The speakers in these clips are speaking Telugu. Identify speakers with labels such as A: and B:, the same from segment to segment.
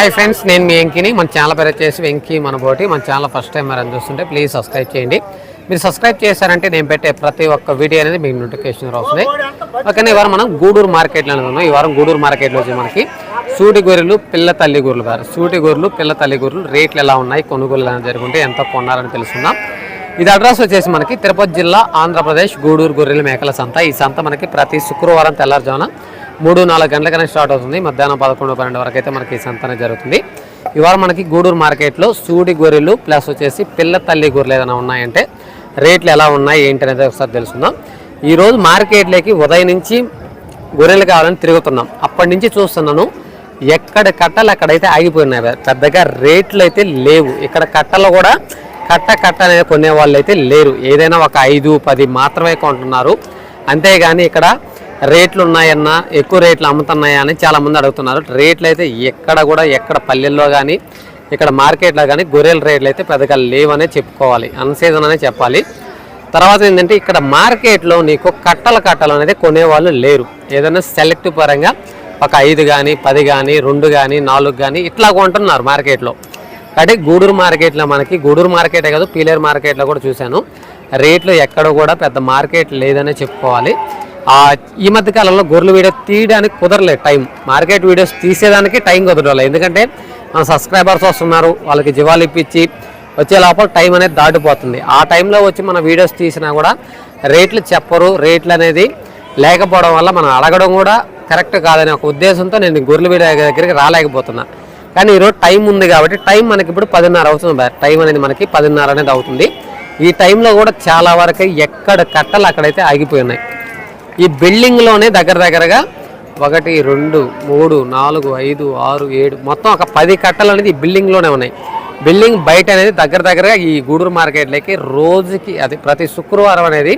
A: హాయ్ ఫ్రెండ్స్ నేను మీ వెంకిని. మన ఛానల్ పేరు వచ్చేసి వెంకీ మన బోటి మన ఛానల్ ఫస్ట్ టైం మరి చూస్తుంటే ప్లీజ్ సబ్స్క్రైబ్ చేయండి. మీరు సబ్స్క్రైబ్ చేశారంటే నేను పెట్టే ప్రతి ఒక్క వీడియో అనేది మీకు నోటిఫికేషన్ వస్తుంది. ఓకేనా ఈ వారం మనం గూడూరు మార్కెట్లో ఉన్నాం ఈ వారం గూడూరు మార్కెట్లో వచ్చి మనకి సూటి గొర్రెలు పిల్ల తల్లి గొర్రెలు గారు సూటి గొర్రెలు పిల్ల తల్లి గొర్రెలు రేట్లు ఎలా ఉన్నాయి కొనుగోలు ఎలా జరుగుంటే ఎంత కొన్నారని తెలుసుకుందాం. ఇది అడ్రస్ వచ్చేసి మనకి తిరుపతి జిల్లా ఆంధ్రప్రదేశ్ గూడూరు గొర్రెల మేకల సంత. ఈ సంత మనకి ప్రతి శుక్రవారం తెల్లారుజామున మూడు నాలుగు గంటలకనే స్టార్ట్ అవుతుంది. మధ్యాహ్నం పదకొండు పన్నెండు వరకు అయితే మనకి సంతానం జరుగుతుంది. ఇవాళ మనకి గూడూరు మార్కెట్లో సూడి గొర్రెలు ప్లస్ వచ్చేసి పిల్ల తల్లి గొర్రెలు ఏదైనా ఉన్నాయంటే రేట్లు ఎలా ఉన్నాయి ఏంటి అనేది ఒకసారి తెలుసుకుందాం. ఈరోజు మార్కెట్లోకి ఉదయం నుంచి గొర్రెలు కావాలని తిరుగుతున్నాం. అప్పటి నుంచి చూస్తున్నాను ఎక్కడ కట్టలు అక్కడైతే ఆగిపోయినాయి. పెద్దగా రేట్లు అయితే లేవు. ఇక్కడ కట్టలు కూడా కట్ట కట్ట అనేది కొనే వాళ్ళు అయితే లేరు. ఏదైనా ఒక ఐదు పది మాత్రమే కొంటున్నారు. అంతేగాని ఇక్కడ రేట్లు ఉన్నాయన్నా ఎక్కువ రేట్లు అమ్ముతున్నాయా అని చాలా మంది అడుగుతున్నారు. రేట్లు అయితే ఎక్కడ కూడా ఎక్కడ పల్లెల్లో కానీ ఇక్కడ మార్కెట్లో కానీ గొర్రెల రేట్లు అయితే పెద్దగా లేవనే చెప్పుకోవాలి. అన్సీజన్ అనే చెప్పాలి. తర్వాత ఏంటంటే ఇక్కడ మార్కెట్లో నీకు కట్టల కట్టలు అనేది కొనేవాళ్ళు లేరు. ఏదైనా సెలెక్ట్ పరంగా ఒక ఐదు కానీ పది కానీ రెండు కానీ నాలుగు కానీ ఇట్లా కొంటున్నారు మార్కెట్లో. అంటే గూడూరు మార్కెట్లో మనకి గూడూరు మార్కెటే కాదు పీలేరు మార్కెట్లో కూడా చూశాను. రేట్లు ఎక్కడ కూడా పెద్ద మార్కెట్ లేదనే చెప్పుకోవాలి. ఈ మధ్య కాలంలో గొర్రెల వీడియో తీయడానికి కుదరలేదు టైం. మార్కెట్ వీడియోస్ తీసేదానికి టైం కుదరలేదు. ఎందుకంటే మన సబ్స్క్రైబర్స్ వస్తున్నారు వాళ్ళకి జీవాలు ఇప్పించి వచ్చే లోపల టైం అనేది దాటిపోతుంది. ఆ టైంలో వచ్చి మన వీడియోస్ తీసినా కూడా రేట్లు చెప్పరు. రేట్లు అనేది లేకపోవడం వల్ల మనం అడగడం కూడా కరెక్ట్ కాదనే ఒక ఉద్దేశంతో నేను గొర్రెల వీడియో దగ్గరికి రాలేకపోతున్నా. కానీ ఈరోజు టైం ఉంది కాబట్టి టైం మనకి ఇప్పుడు పదిన్నర అవుతుంది టైం అనేది మనకి పదిన్నర అనేది అవుతుంది. ఈ టైంలో కూడా చాలా వరకు ఎక్కడ కట్టలు అక్కడైతే ఆగిపోయినాయి. ఈ బిల్డింగ్లోనే దగ్గర దగ్గరగా ఒకటి రెండు మూడు నాలుగు ఐదు ఆరు ఏడు మొత్తం ఒక పది కట్టలు అనేది ఈ బిల్డింగ్లోనే ఉన్నాయి. బిల్డింగ్ బయట అనేది దగ్గర దగ్గరగా ఈ గూడూరు మార్కెట్లోకి రోజుకి అది ప్రతి శుక్రవారం అనేది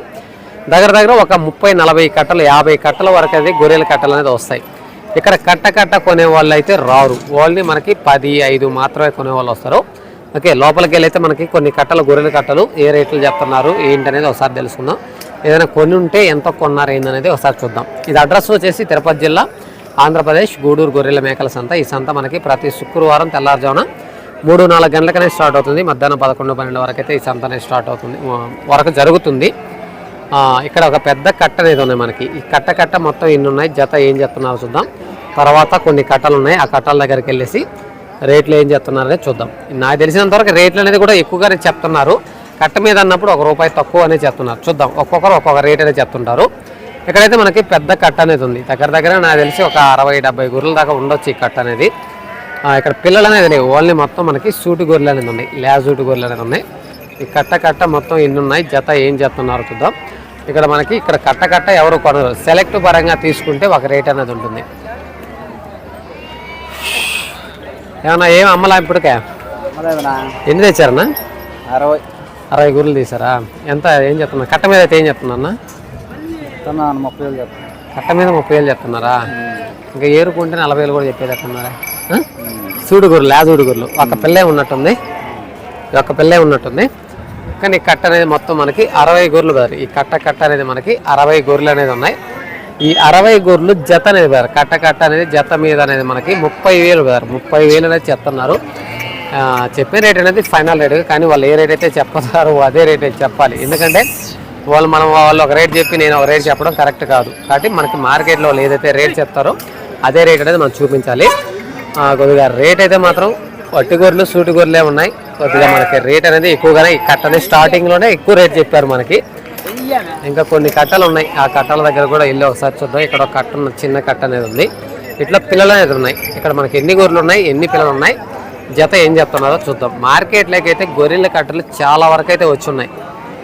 A: దగ్గర దగ్గర ఒక ముప్పై నలభై కట్టలు యాభై కట్టల వరకు అనేది గొర్రెల కట్టలు అనేది వస్తాయి. ఇక్కడ కట్ట కట్ట కొనే వాళ్ళు అయితే రారు. ఓన్లీ మనకి పది ఐదు మాత్రమే కొనే వాళ్ళు వస్తారు. ఓకే లోపలికి వెళ్ళి అయితే మనకి కొన్ని కట్టలు గొర్రెల కట్టలు ఏ రేట్లు చెప్తున్నారు ఏంటనేది ఒకసారి తెలుసుకుందాం. ఏదైనా కొని ఉంటే ఎంత కొన్నారు ఏందనేది ఒకసారి చూద్దాం. ఇది అడ్రస్ వచ్చేసి తిరుపతి జిల్లా ఆంధ్రప్రదేశ్ గూడూరు గొర్రెల మేకల సంత. ఈ సంత మనకి ప్రతి శుక్రవారం తెల్లారుజామున మూడు నాలుగు గంటలకనే స్టార్ట్ అవుతుంది. మధ్యాహ్నం పదకొండు పన్నెండు వరకు అయితే ఈ సంత అనేది స్టార్ట్ అవుతుంది. వరకు జరుగుతుంది. ఇక్కడ ఒక పెద్ద కట్ట అనేది ఉన్నాయి మనకి. ఈ కట్ట కట్ట మొత్తం ఎన్ని ఉన్నాయి? జత ఏం చెప్తున్నారో చూద్దాం. తర్వాత కొన్ని కట్టలు ఉన్నాయి. ఆ కట్టల దగ్గరికి వెళ్ళేసి రేట్లు ఏం చెప్తున్నారనేది చూద్దాం. నాకు తెలిసినంత వరకు రేట్లు అనేది కూడా ఎక్కువగానే చెప్తున్నారు. కట్ట మీద అన్నప్పుడు ఒక రూపాయి తక్కువ అనేది చెప్తున్నారు చూద్దాం. ఒక్కొక్కరు ఒక్కొక్క రేట్ అనేది చెప్తుంటారు ఇక్కడైతే మనకి పెద్ద కట్ట అనేది ఉంది. దగ్గర దగ్గర నాకు తెలిసి ఒక అరవై డెబ్బై గొర్రెల దాకా ఉండొచ్చు ఈ కట్ట అనేది. ఇక్కడ పిల్లలు అనేది లేవు. ఓన్లీ మొత్తం మనకి సూటి గొర్రెలు అనేది ఉన్నాయి. లేజూటి గొర్రెలు అనేది ఉన్నాయి. ఈ కట్ట కట్ట మొత్తం ఎన్ని ఉన్నాయి? జత ఏం చెప్తున్నారు చూద్దాం. ఇక్కడ మనకి ఇక్కడ కట్ట కట్ట ఎవరు కొనరు. సెలెక్ట్ పరంగా తీసుకుంటే ఒక రేట్ అనేది ఉంటుంది. ఏమన్నా ఏం అమ్మలా ఇప్పటికే? ఎన్ని తెచ్చారన్నా?
B: అరవై.
A: అరవై గుర్రెలు తీసారా ఎంత? ఏం చెప్తున్నా కట్ట మీద అయితే ఏం చెప్తున్నా
B: ముప్పై వేలు చెప్తాను
A: కట్ట మీద ముప్పై వేలు చెప్తున్నారా ఇంకా ఏరుకుంటే నలభై వేలు కూడా చెప్పేది చెప్తున్నారా సూడు గొర్రెలు? లేజూడు గొర్రెలు. ఒక పిల్లే ఉన్నట్టుంది. ఈ ఒక్క పిల్లే ఉన్నట్టుంది. కానీ ఈ కట్ట అనేది మొత్తం మనకి అరవై గొర్రెలు వేరు ఈ కట్ట కట్ట అనేది మనకి అరవై గొర్రెలు అనేది ఉన్నాయి. ఈ అరవై గొర్రెలు జత అనేది వేరు కట్ట కట్ట అనేది జత మీద అనేది మనకి ముప్పై వేలు వేరు ముప్పై వేలు అనేది చెప్తున్నారు చెప్పే రేట్ అనేది ఫైనల్ రేట్ కానీ వాళ్ళు ఏ రేట్ అయితే చెప్తారో అదే రేట్ అయితే చెప్పాలి. ఎందుకంటే వాళ్ళు మనం వాళ్ళు ఒక రేట్ చెప్పి నేను ఒక రేట్ చెప్పడం కరెక్ట్ కాదు. కాబట్టి మనకి మార్కెట్లో వాళ్ళు ఏదైతే రేట్ చెప్తారో అదే రేట్ అనేది మనం చూపించాలి. కొద్దిగా రేట్ అయితే మాత్రం వట్టి గొర్రెలు సూటి గొర్రెలే ఉన్నాయి. కొద్దిగా మనకి రేట్ అనేది ఎక్కువగానే ఈ స్టార్టింగ్లోనే ఎక్కువ రేట్ చెప్పారు మనకి. ఇంకా కొన్ని కట్టలు ఉన్నాయి. ఆ కట్టల దగ్గర కూడా వెళ్ళి ఒకసారి చూద్దాం. ఇక్కడ ఒక కట్ట చిన్న కట్ట అనేది ఉంది. ఇట్లా పిల్లలు అనేది ఉన్నాయి. ఇక్కడ మనకి ఎన్ని గొర్రెలు ఉన్నాయి? ఎన్ని పిల్లలు ఉన్నాయి? జత ఏం చెప్తున్నారో చూద్దాం. మార్కెట్లోకి అయితే గొర్రెల కట్టలు చాలా వరకు అయితే వచ్చి ఉన్నాయి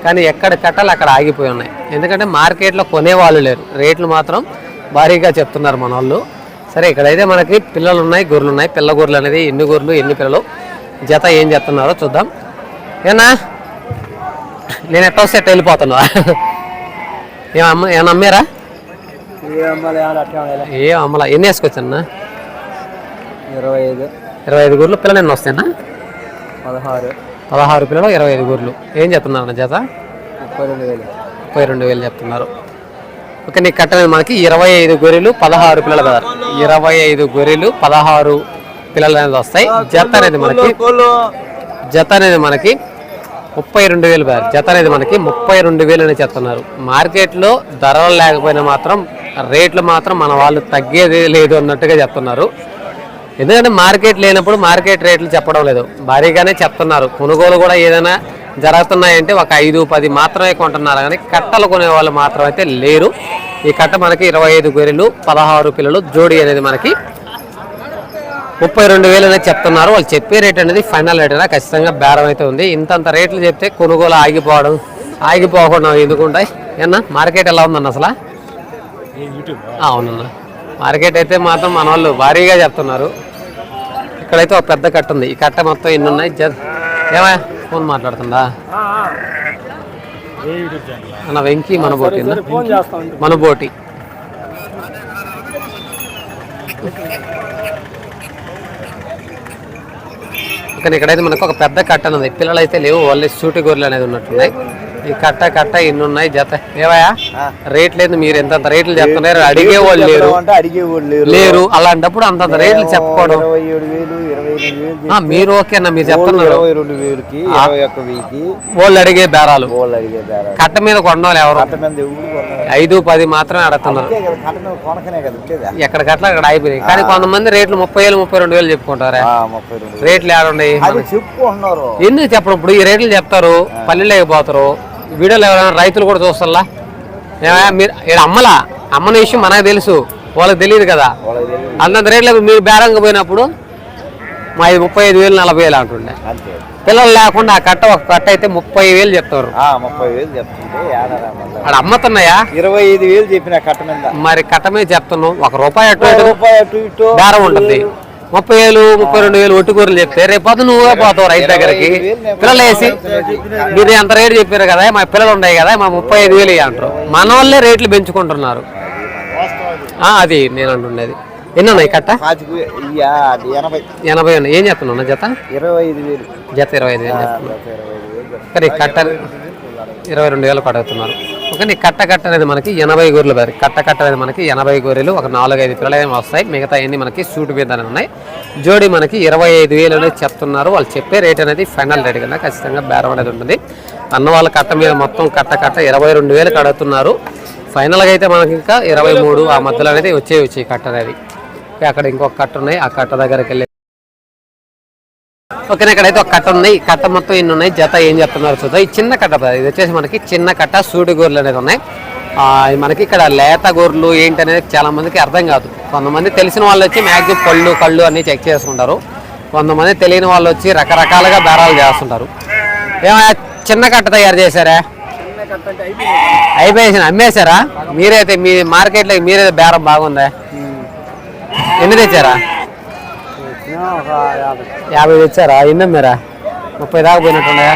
A: కానీ ఎక్కడ కట్టలు అక్కడ ఆగిపోయి ఉన్నాయి. ఎందుకంటే మార్కెట్లో కొనేవాళ్ళు లేరు. రేట్లు మాత్రం భారీగా చెప్తున్నారు మన వాళ్ళు. సరే ఇక్కడైతే మనకి పిల్లలు ఉన్నాయి గొర్రెలు ఉన్నాయి. పిల్ల గొర్రెలు అనేది ఎన్ని గొర్రెలు ఎన్ని పిల్లలు జత ఏం చెప్తున్నారో చూద్దాం. ఏనా? నేను ఎట్ట వస్తే ఎట్ట వెళ్ళిపోతున్నా. ఏం అమ్మ ఏమన్నా అమ్మారా
B: ఏ అమ్మాలి అట్లా
A: ఏ అమ్మలా ఎన్ని వేసుకొచ్చన్నా
B: ఇరవై ఐదు.
A: ఇరవై ఐదు గూర్లు పిల్లలు ఎన్ని వస్తాయన్నా?
B: పదహారు.
A: పదహారు పిల్లలు ఇరవై ఐదు గూర్లు ఏం చెప్తున్నారు
B: రెండు వేలు.
A: ముప్పై రెండు వేలు చెప్తున్నారు. ఓకే నీకు కట్టలేదు మనకి ఇరవై ఐదు గొర్రెలు పదహారు పిల్లలు కదా. ఇరవై ఐదు గొర్రెలు పదహారు పిల్లలు అనేది వస్తాయి. జత అనేది మనకి జత అనేది మనకి ముప్పై రెండు వేలు పేరు జత అనేది మనకి ముప్పై రెండు వేలు అని చెప్తున్నారు. మార్కెట్లో ధరలు లేకపోయినా మాత్రం రేట్లు మాత్రం మన వాళ్ళు తగ్గేది లేదు అన్నట్టుగా చెప్తున్నారు. ఎందుకంటే మార్కెట్ లేనప్పుడు మార్కెట్ రేట్లు చెప్పడం లేదు. భారీగానే చెప్తున్నారు. కొనుగోలు కూడా ఏదైనా జరుగుతున్నాయంటే ఒక ఐదు పది మాత్రమే కొంటున్నారు. కానీ కట్టలు కొనే వాళ్ళు మాత్రం అయితే లేరు. ఈ కట్ట మనకి ఇరవై ఐదు గొర్రెలు పదహారు పిల్లలు జోడి అనేది మనకి ముప్పై రెండు వేలు అనేది చెప్తున్నారు. వాళ్ళు చెప్పే రేట్ అనేది ఫైనల్ రేట్ అనేది ఖచ్చితంగా బేరం అయితే ఉంది. ఇంతంత రేట్లు చెప్తే కొనుగోలు ఆగిపోవడం ఆగిపోకుండా ఎందుకుంటాయి ఏమన్నా? మార్కెట్ ఎలా ఉందన్న అసలు? అవునన్న. మార్కెట్ అయితే మాత్రం మన వాళ్ళు భారీగా చెప్తున్నారు ఇక్కడైతే ఒక పెద్ద కట్ట ఉంది. ఈ కట్ట మొత్తం ఎన్ని ఉన్నాయి? ఏమా ఫోన్ మాట్లాడుతుందా? అన్న వెంకీ మన బోటి మన బోటి. కానీ ఇక్కడైతే మనకు ఒక పెద్ద కట్ట అనేది పిల్లలు అయితే లేవు. వాళ్ళు సూటి గొర్రెలు అనేది ఉన్నట్టున్నాయి. ఈ కట్ట కట్ట ఇన్ని ఉన్నాయి జత. ఏవయా రేట్ లేదు మీరు ఎంత రేట్లు చెప్తున్నారు? అడిగే వాళ్ళు లేరు.
B: లేరు.
A: అలాంటప్పుడు అంతంత రేట్లు చెప్పుకోవడం మీరు ఓకేనా? మీరు చెప్తున్నారు. వాళ్ళు అడిగే బేరాలు. కట్ట మీద కొండవాలి ఎవరు?
B: కట్ట ఎవరు
A: ఐదు పది మాత్రమే అడుగుతున్నారు.
B: కట్ట
A: ఎక్కడ కట్ల అక్కడ అయిపోయినాయి కానీ కొంతమంది రేట్లు ముప్పై వేలు ముప్పై రెండు వేలు చెప్పుకుంటారా. రేట్లు ఏడున్నాయి.
B: చెప్పుకుంటున్నారు.
A: ఎందుకు చెప్పడం? ఇప్పుడు ఈ రేట్లు చెప్తారు పల్లెలు పోతారు వీడియోలు ఎవరైనా రైతులు కూడా చూస్తారా? మీరు ఈడ అమ్మలా? అమ్మని విషయం మనకు తెలుసు. వాళ్ళకి తెలియదు కదా. అంతంత రేట్లకు మీరు బేరంగా పోయినప్పుడు మా ఇది ముప్పై ఐదు వేలు నలభై వేలు అంటుండే. పిల్లలు లేకుండా ఆ కట్ట ఒక కట్ట అయితే ముప్పై వేలు చెప్తారు.
B: ముప్పై వేలు చెప్తుంటే.
A: అక్కడ అమ్ముతున్నాయా
B: ఇరవై ఐదు వేలు చెప్పిన కట్ట మీద.
A: మరి కట్ట మీద చెప్తున్నావు. ఒక రూపాయి అటు
B: రూపాయి అటు ఇటు.
A: బేరం ఉంటుంది. ముప్పై వేలు ముప్పై రెండు వేలు ఒట్టుకూరలు చెప్తే రేపు పొద్దు నువ్వే పోతావు రైతు దగ్గరికి. పిల్లలు వేసి మీరు ఎంత రేటు చెప్పారు కదా మా పిల్లలు ఉన్నాయి కదా మా ముప్పై ఐదు వేలు అంటారు. మన వాళ్ళే రేట్లు పెంచుకుంటున్నారు. అది నేను అంటుండేది ఎన్ని ఉన్నాయి కట్ట?
B: ఎనభై.
A: ఉన్నాయి. ఏం చెప్తున్నావు జత?
B: ఇరవై ఐదు వేలు.
A: జత ఇరవై ఐదు వేలు చెప్తున్నా కట్ట ఇరవై రెండు వేలు పడుతున్నారు. కానీ కట్ట కట్ట అనేది మనకి ఎనభై గొర్రెలు బారి కట్ట కట్ట అనేది మనకి ఎనభై గొర్రెలు ఒక నాలుగు ఐదు పిల్లలు ఏమి వస్తాయి. మిగతా అన్ని మనకి సూటు మీద ఉన్నాయి. జోడి మనకి ఇరవై ఐదు వేలు అనేది చెప్తున్నారు. వాళ్ళు చెప్పే రేట్ అనేది ఫైనల్ రేట్ కన్నా ఖచ్చితంగా బేరం అనేది ఉంటుంది. అన్న వాళ్ళ కట్ట మీద మొత్తం కట్ట కట్ట ఇరవై రెండు వేలు కడుతున్నారు. ఫైనల్గా అయితే మనకి ఇంకా ఇరవై మూడు ఆ మధ్యలో అనేది వచ్చే వచ్చాయి కట్ట అనేది. అక్కడ ఇంకొక కట్ట ఉన్నాయి. ఆ కట్ట దగ్గరికి వెళ్ళి ఓకేనా ఇక్కడైతే ఒక కట్ట ఉంది. ఈ కట్ట మొత్తం ఎన్ని ఉన్నాయి? జత ఏం చెప్తున్నారు చూద్దాం. ఈ చిన్న కట్ట. ఇది వచ్చేసి మనకి చిన్న కట్ట సూడి గోర్లు అనేది ఉన్నాయి. ఆ, ఇది మనకి ఇక్కడ లేత గోర్లు ఏంటి అనేది చాలా మందికి అర్థం కాదు. కొంతమంది తెలిసిన వాళ్ళు వచ్చి మ్యాక్సిమం పళ్ళు కళ్ళు అన్ని చెక్ చేసుకుంటారు. కొంతమంది తెలియని వాళ్ళు వచ్చి రకరకాలుగా బేరాలు చేస్తుంటారు. ఏమయ్యా చిన్న కట్ట తయారు చేశారా? అయిపోయేసిన అమ్మేశారా? మీరైతే మీ మార్కెట్లో మీరైతే బేరం బాగుందా? ఎన్ని తెచ్చారా? యాభై తెచ్చారా ఎన్ని ముప్పై దాకా పోయినట్టున్నాయా?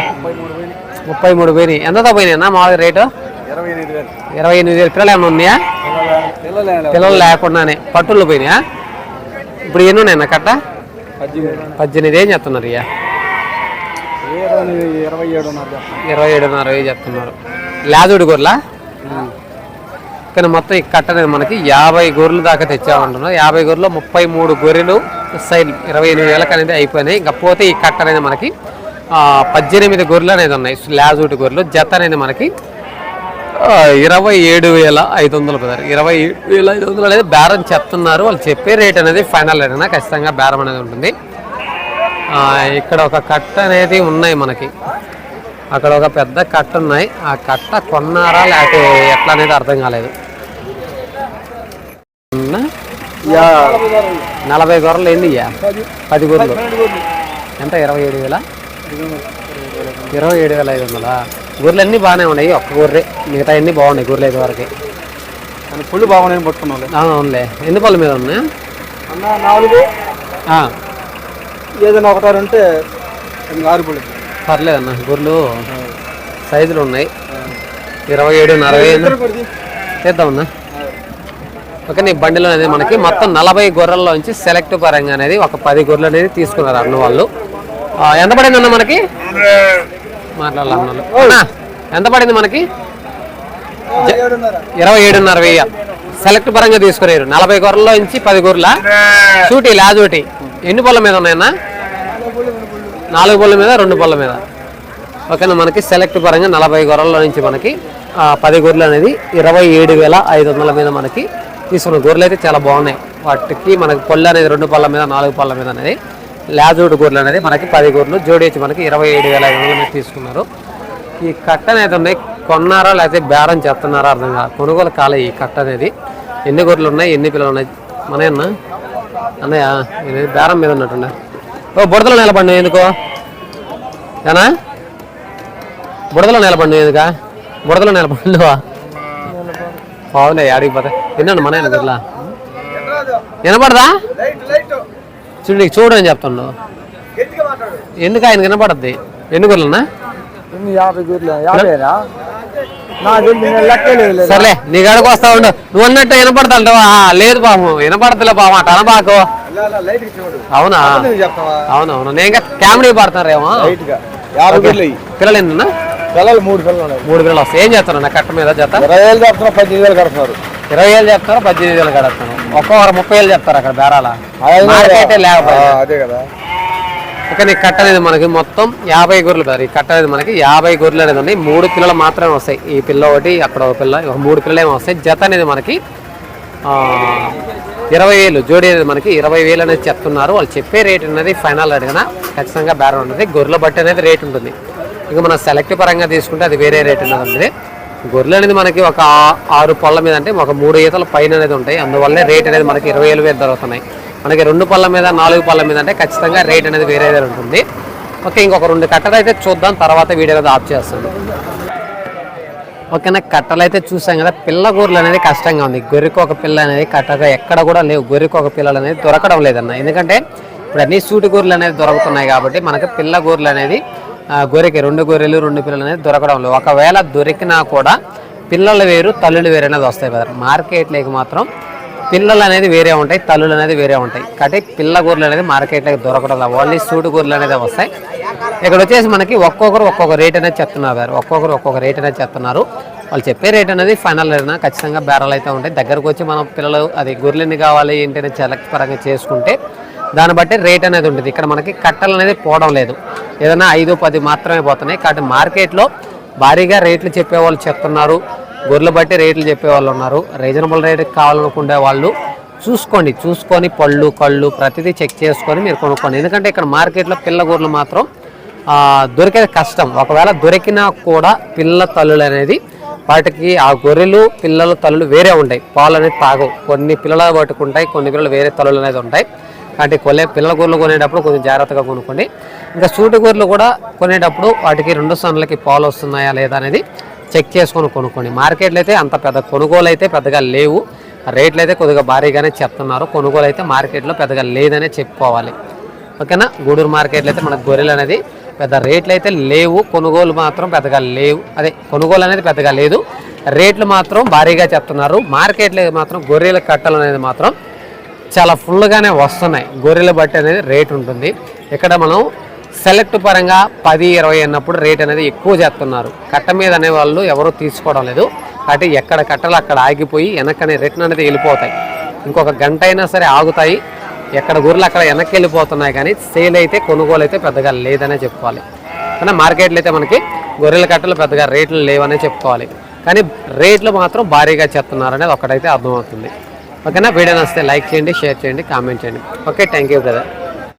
A: ముప్పై మూడు పోయినాయి ఎంత పోయినాయన్నా మామూలుగా రేటు?
B: ఇరవై ఎనిమిది వేలు.
A: పిల్లలు ఏమైనా ఉన్నాయా?
B: పిల్లలు
A: లేకుండానే. పట్టులు పోయినాయా? ఇప్పుడు ఎన్ని ఉన్నాయన్న కట్ట? పద్దెనిమిది ఏం చెప్తున్నారు ఇయ్య?
B: ఇరవై ఏడున్నర
A: ఇరవై చెప్తున్నారు లేదుడి గొర్రెలా? కానీ మొత్తం ఈ కట్ట మనకి యాభై గొర్రెలు దాకా తెచ్చామంటున్నారు. యాభై గొర్రెలు ముప్పై మూడు గొర్రెలు సైడ్ ఇరవై ఎనిమిది వేలకు అనేది అయిపోయినాయి ఇంకా పోతే ఈ కట్ట అనేది మనకి పద్దెనిమిది గొర్రెలు అనేది ఉన్నాయి. లాజూటి గొర్రెలు. జత అనేది మనకి ఇరవై ఏడు వేల ఐదు వందలు పదారు ఇరవై ఏడు వేల ఐదు వందలు అనేది బేరం చెప్తున్నారు. వాళ్ళు చెప్పే రేట్ అనేది ఫైనల్ రేట్ అయినా ఖచ్చితంగా బేరం అనేది ఉంటుంది. ఇక్కడ ఒక కట్ట అనేది ఉన్నాయి మనకి. అక్కడ ఒక పెద్ద కట్ట ఉన్నాయి. ఆ కట్ట కొన్నారా లేకపోతే ఎట్లా అనేది అర్థం కాలేదు. నలభై గొర్రెలు ఎన్ని? పది. గొర్రెలు. ఎంత? ఇరవై ఏడు వేల? ఇరవై ఏడు వేల ఐదు వందలా? గొర్రెలు అన్నీ బాగానే ఉన్నాయి? ఒక్క గొర్రె. మిగతా అన్నీ బాగున్నాయి? గొర్రెలు అయితే వరకు.
B: పుల్లు బాగున్నాయని పట్టుకున్నాను
A: అవునులే. ఎన్ని పళ్ళ మీద ఉన్నాయి?
B: అన్న నాలుగు. ఏదైనా ఒకటారు ఉంటే ఆరు పుల్లు
A: పర్లేదన్న గొర్రెలు సైజులు ఉన్నాయి. ఇరవై ఏడు నలభై చేద్దామన్నా ఓకే నీ బండిలో అనేది మనకి మొత్తం నలభై గొర్రెల్లో నుంచి సెలెక్ట్ పరంగా అనేది ఒక పది గొర్రెలు అనేది తీసుకున్నారు అన్న వాళ్ళు. ఎంత పడింది అన్న మనకి? మాట్లాడాలి ఎంత పడింది మనకి? ఇరవై ఏడున్నర వెయ్యి. సెలెక్ట్ పరంగా తీసుకున్నారు నలభై గొర్రెల్లో నుంచి పది గొర్రెల? సూటి లాజోటి ఎన్ని పళ్ళ మీద ఉన్నాయన్నా? నాలుగు పళ్ళ మీద రెండు పళ్ళ మీద. ఓకేనా మనకి సెలెక్ట్ పరంగా నలభై గొర్రెల నుంచి మనకి పది గొర్రెలు అనేది ఇరవై ఏడు వేల ఐదు వందల మీద మనకి తీసుకున్న గొర్రెలు అయితే చాలా బాగున్నాయి. వాటికి మనకి పళ్ళు అనేది రెండు పళ్ళ మీద నాలుగు పళ్ళ మీద అనేది లాజోడు గొర్రెలు అనేది మనకి పది గొర్రెలు జోడి వచ్చి మనకి ఇరవై ఏడు వేల ఐదు వందల మీద తీసుకున్నారు. ఈ కట్ట అనేది ఉన్నాయి. కొన్నారా లేకపోతే బేరం చేస్తున్నారా అర్థం కాదు. కొనుగోలు కాలే ఈ కట్ట అనేది. ఎన్ని గొర్రెలు ఉన్నాయి? ఎన్ని పిల్లలు ఉన్నాయి? మన అన్న. అన్నయ్య ఇది బేరం మీద ఉన్నట్టున్నా. ఓ బుడతలో నిలబడి ఎందుకో? ఏనా? బుడదలో నిలబడి ఎందుకా? బుడదలో నిలబడివా బాగున్నాయి ఆడికి పోతే? విన్నాను మన గట్లా వినపడదా? చూడు నీకు చూడు అని చెప్తాను ఎందుకు ఆయన వినపడద్ది? ఎన్ని గొర్రెలన్నా?
B: ఇన్ని యాభై గూర్లు యాభైనా? నా తెలిసి నేను లెక్కే లేదు
A: సర్లే నీ గడకు వస్తా ఉండు. నువ్వు అన్నట్టు వినపడతాంటావా లేదు పాము వినపడతలే పాము అటు అనబాకు. అవునా? అవునవును. నేను ఇంకా కామెడీ పడతారేమో పిల్లలు ఎన్న
B: పిల్లలు మూడు పిల్లలు ఉన్నాయి.
A: మూడు పిల్లలు వస్తాయి. ఏం చేస్తాను నా కట్ట మీద జత
B: ఇరవై వేలు చెప్తున్నా పద్దెనిమిది వేలు కడుతున్నారు.
A: ఇరవై వేలు చెప్తారు పద్దెనిమిది వేలు కడతాను ఒక్కొక్కరు ముప్పై వేలు చెప్తారు అక్కడ బేరాల.
B: అదే
A: మార్కెటే
B: కదా.
A: లేకపోతే
B: ఆ, అదే కదా.
A: ఇక నీ కట్ట అనేది మనకి మొత్తం యాభై గొర్రెలు ఈ కట్ట అనేది మనకి యాభై గొర్రెలు అనేది ఉన్నాయి. మూడు పిల్లలు మాత్రమే వస్తాయి. ఈ పిల్ల ఒకటి అక్కడ ఒక పిల్ల ఒక మూడు పిల్లలు ఏమో వస్తాయి. జత అనేది మనకి ఇరవై వేలు. జోడి అనేది మనకి ఇరవై వేలు అనేది చెప్తున్నారు. వాళ్ళు చెప్పే రేట్ అనేది ఫైనల్ కదా. ఖచ్చితంగా బేరం ఉంటుంది గొర్రెల బట్టి అనేది రేట్ ఉంటుంది. ఇంకా మనం సెలెక్ట్ పరంగా తీసుకుంటే అది వేరే రేట్ అనేది గొర్రెలు అనేది మనకి ఒక ఆరు పళ్ళ మీద అంటే ఒక మూడు ఈతల పైన అనేది ఉంటాయి. అందువల్లే రేట్ అనేది మనకి ఇరవై ఏళ్ళు వేలు దొరుకుతున్నాయి మనకి రెండు పళ్ళ మీద నాలుగు పళ్ళ మీద అంటే ఖచ్చితంగా రేట్ అనేది వేరే ఉంటుంది. ఓకే ఇంకొక రెండు కట్టలు అయితే చూద్దాం. తర్వాత వీడియో ఆఫ్ చేస్తాను. ఓకేనా కట్టలు అయితే చూసాం కదా. పిల్ల గొర్రెలు అనేది కష్టంగా ఉంది. గొర్రెకు ఒక పిల్ల అనేది కట్టగా ఎక్కడ కూడా లేవు. గొర్రెకు ఒక పిల్లలు అనేది దొరకడం లేదన్న. ఎందుకంటే ఇప్పుడు అన్ని సూటి గొర్రెలు అనేది దొరుకుతున్నాయి కాబట్టి మనకి పిల్ల గొర్రెలు అనేది గొర్రెకి రెండు గొర్రెలు రెండు పిల్లలు అనేది దొరకడం లేదు. ఒకవేళ దొరికినా కూడా పిల్లలు వేరు తల్లులు వేరు అనేది వస్తాయి కదా. మార్కెట్లోకి మాత్రం పిల్లలు అనేది వేరే ఉంటాయి తల్లులు అనేది వేరే ఉంటాయి. కాబట్టి పిల్ల గొర్రెలు అనేది మార్కెట్లోకి దొరకడం లేదు. ఓన్లీ సూడు గొర్రెలు అనేది వస్తాయి. ఇక్కడ వచ్చేసి మనకి ఒక్కొక్కరు ఒక్కొక్క రేట్ అనేది చెప్తున్నారు గారు ఒక్కొక్కరు ఒక్కొక్క రేట్ అనేది చెప్తున్నారు. వాళ్ళు చెప్పే రేట్ అనేది ఫైనల్ అయినా ఖచ్చితంగా బేరాలు అయితే ఉంటాయి. దగ్గరకు వచ్చి మనం పిల్లలు అది గొర్రెలు కావాలి ఏంటి అనేది సెలెక్ట్ పరంగా చేసుకుంటే దాన్ని బట్టి రేట్ అనేది ఉంటుంది. ఇక్కడ మనకి కట్టలు అనేది పోవడం లేదు. ఏదైనా ఐదు పది మాత్రమే పోతున్నాయి. కాబట్టి మార్కెట్లో భారీగా రేట్లు చెప్పేవాళ్ళు చెప్తున్నారు. గొర్రెలు బట్టి రేట్లు చెప్పేవాళ్ళు ఉన్నారు. రీజనబుల్ రేట్ కావాలనుకునే వాళ్ళు చూసుకోండి. చూసుకొని పళ్ళు కళ్ళు ప్రతిదీ చెక్ చేసుకొని మీరు కొనుక్కోండి. ఎందుకంటే ఇక్కడ మార్కెట్లో పిల్ల గొర్రెలు మాత్రం దొరికేది కష్టం. ఒకవేళ దొరికినా కూడా పిల్ల తల్లులు అనేది వాటికి ఆ గొర్రెలు పిల్లలు తల్లులు వేరే ఉంటాయి. పాలు అనేది తాగవు. కొన్ని పిల్లలు పట్టుకుంటాయి కొన్ని పిల్లలు వేరే తల్లులు అనేది ఉంటాయి. అంటే కొలే పిల్లల గొర్రెలు కొనేటప్పుడు కొంచెం జాగ్రత్తగా కొనుక్కోండి. ఇంకా సూటి గొర్రెలు కూడా కొనేటప్పుడు వాటికి రెండు సన్నులకి పాలు వస్తున్నాయా లేదా అనేది చెక్ చేసుకొని కొనుక్కోండి. మార్కెట్లో అయితే అంత పెద్ద కొనుగోలు అయితే పెద్దగా లేవు. రేట్లు అయితే కొద్దిగా భారీగానే చెప్తున్నారు. కొనుగోలు అయితే మార్కెట్లో పెద్దగా లేదనే చెప్పుకోవాలి. ఓకేనా? గూడూరు మార్కెట్లో అయితే మనకు గొర్రెలు అనేది పెద్ద రేట్లు అయితే లేవు. కొనుగోలు మాత్రం పెద్దగా లేవు. అదే కొనుగోలు అనేది పెద్దగా లేదు. రేట్లు మాత్రం భారీగా చెప్తున్నారు. మార్కెట్లో మాత్రం గొర్రెల కట్టలు అనేది మాత్రం చాలా ఫుల్గానే వస్తున్నాయి. గొర్రెల బట్టి అనేది రేట్ ఉంటుంది. ఇక్కడ మనం సెలెక్ట్ పరంగా పది ఇరవై అన్నప్పుడు రేట్ అనేది ఎక్కువ చేస్తున్నారు. కట్ట మీద అనే వాళ్ళు ఎవరూ తీసుకోవడం లేదు. కాబట్టి ఎక్కడ కట్టలు అక్కడ ఆగిపోయి వెనక్కనే రిటర్న్ అనేది వెళ్ళిపోతాయి. ఇంకొక గంట అయినా సరే ఆగుతాయి. ఎక్కడ గొర్రెలు అక్కడ వెనక్కి వెళ్ళిపోతున్నాయి కానీ సేల్ అయితే కొనుగోలు అయితే పెద్దగా లేదనే చెప్పుకోవాలి. కానీ మార్కెట్లో అయితే మనకి గొర్రెల కట్టలు పెద్దగా రేట్లు లేవనే చెప్పుకోవాలి. కానీ రేట్లు మాత్రం భారీగా చేస్తున్నారు అనేది ఒకటైతే అర్థమవుతుంది. ఓకేనా? వీడియో నచ్చితే లైక్ చేయండి షేర్ చేయండి కామెంట్ చేయండి. Okay thank you brother.